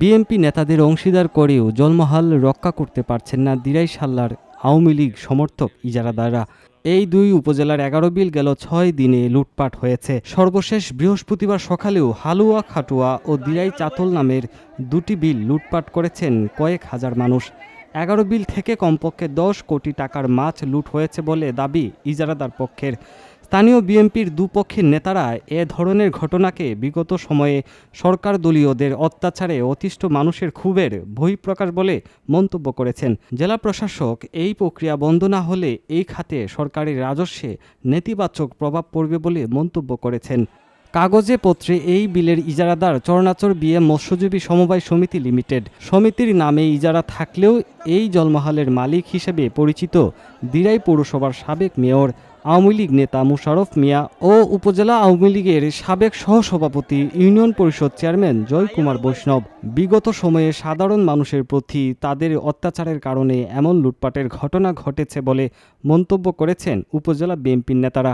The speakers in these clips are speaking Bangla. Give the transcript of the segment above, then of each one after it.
বিএনপি নেতাদের অংশীদার করেও জলমহাল রক্ষা করতে পারছেন না দিরাই সাল্লার আওয়ামী লীগ সমর্থক ইজারাদাররা। এই দুই উপজেলার এগারো বিল গেল ছয় দিনে লুটপাট হয়েছে। সর্বশেষ বৃহস্পতিবার সকালেও হালুয়া, খাটুয়া ও দিরাই চাতল নামের দুটি বিল লুটপাট করেছেন কয়েক হাজার মানুষ। এগারো বিল থেকে কমপক্ষে দশ কোটি টাকার মাছ লুট হয়েছে বলে দাবি ইজারাদার পক্ষের। স্থানীয় বিএনপির দুপক্ষের নেতারা এ ধরনের ঘটনাকে বিগত সময়ে সরকার দলীয়দের অত্যাচারে অতিষ্ঠ মানুষের ক্ষোভের বহিঃপ্রকাশ বলে মন্তব্য করেছেন। জেলা প্রশাসক, এই প্রক্রিয়া বন্ধ না হলে এই খাতে সরকারের রাজস্বে নেতিবাচক প্রভাব পড়বে বলে মন্তব্য করেছেন। কাগজে পত্রে এই বিলের ইজারাদার চরণাচর বিয়ে মৎস্যজীবী সমবায় সমিতি লিমিটেড। সমিতির নামে ইজারা থাকলেও এই জলমহালের মালিক হিসেবে পরিচিত দিরাই পৌরসভার সাবেক মেয়র আওয়ামী লীগ নেতা মুশারফ মিয়া ও উপজেলা আওয়ামী লীগের সাবেক সহসভাপতি ইউনিয়ন পরিষদ চেয়ারম্যান জয় কুমার বৈষ্ণব। বিগত সময়ে সাধারণ মানুষের প্রতি তাদের অত্যাচারের কারণে এমন লুটপাটের ঘটনা ঘটেছে বলে মন্তব্য করেছেন উপজেলা বিএনপির নেতারা।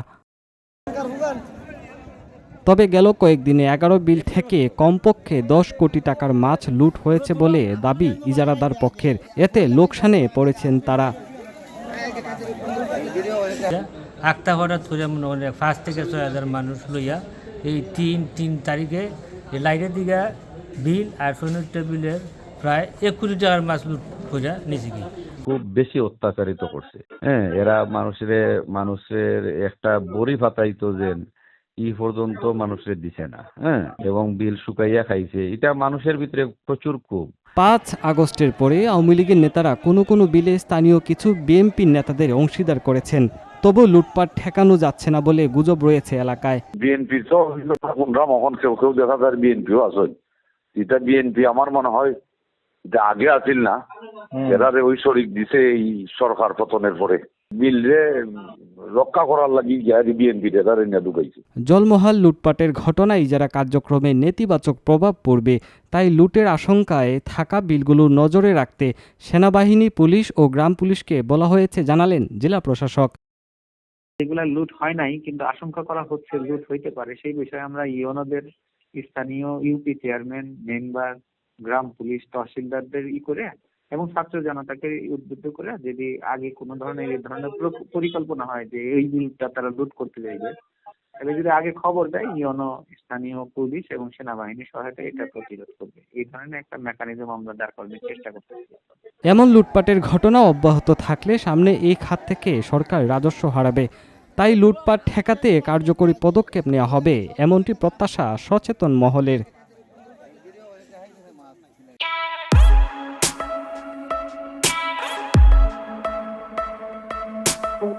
তবে গেল কয়েকদিনে এগারো বিল থেকে কমপক্ষে দশ কোটি টাকার মাছ লুট হয়েছে বলে দাবি ইজারাদার পক্ষের। এতে লোকসানে পড়েছেন তারা। আক্তা হঠাৎ করে মনে করেন পাঁচ থেকে ছয় হাজার মানুষ লইয়া এই তিন তিন তারিখে এই লাইটের দিকে বিল আর সৈনিকটা বিলের প্রায় এক কোটি টাকার মাছ লুট নিয়েছে কি? খুব বেশি অত্যাচারিত করছে। হ্যাঁ এরা মানুষের মানুষের একটা বড়ি ফাতাইতো যে ই পর্যন্ত মানুষের দিছে না। হ্যাঁ এবং বিল শুকাইয়া খাইছে। এটা মানুষের ভিতরে প্রচুর খুব পাঁচ আগস্টের পরে আওয়ামী লীগের নেতারা কোনো কোনো বিলে স্থানীয় কিছু বিএনপি নেতাদের অংশীদার করেছেন। তবু লুটপাট ঠেকানো যাচ্ছে না বলে গুজব রয়েছে এলাকায়। বিএনপি মহন কেউ কেউ দেখা যায় বিএনপিও আছে এটা বিএনপি আমার মনে হয় যে আগে আছিল না। এরা ওই শরিক দিছে এই সরকার পতনের পরে। বিলরে রক্ষা করার লাগি বিএনপি এরা নিয়ে ঢুকাইছে। জলমহাল লুটপাটের ঘটনায় যারা কার্যক্রমে নেতিবাচক প্রভাব পড়বে তাই লুটের আশঙ্কায় থাকা বিলগুলো নজরে রাখতে সেনাবাহিনী পুলিশ ও গ্রাম পুলিশকে বলা হয়েছে জানালেন জেলা প্রশাসক। এগুলা লুট হয় নাই, কিন্তু আশঙ্কা করা হচ্ছে লুট হইতে পারে। সেই বিষয়ে আমরা ইউনোদের স্থানীয় ইউপি চেয়ারম্যান মেম্বার গ্রাম পুলিশ তহসিলদারদের ই করে এবং ছাত্র জনতাকে উদ্বুদ্ধ করে যদি আগে কোনো ধরনের এই ধরনের পরিকল্পনা হয় যে এই বিলটা তারা লুট করতে চাইবে, তাহলে যদি আগে খবর দেয় ইউনো স্থানীয় পুলিশ এবং সেনাবাহিনীর সহায়তায় এটা প্রতিরোধ করবে। এই ধরনের একটা মেকানিজম আমরা দাঁড় করানোর চেষ্টা করতেছি। এমন লুটপাটের ঘটনা অব্যাহত থাকলে সামনে এই খাত থেকে সরকার রাজস্ব হারাবে তাই লুটপাট ঠেকাতে কার্যকরী পদক্ষেপ নেওয়া হবে, এমনটি প্রত্যাশা সচেতন মহলের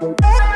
you.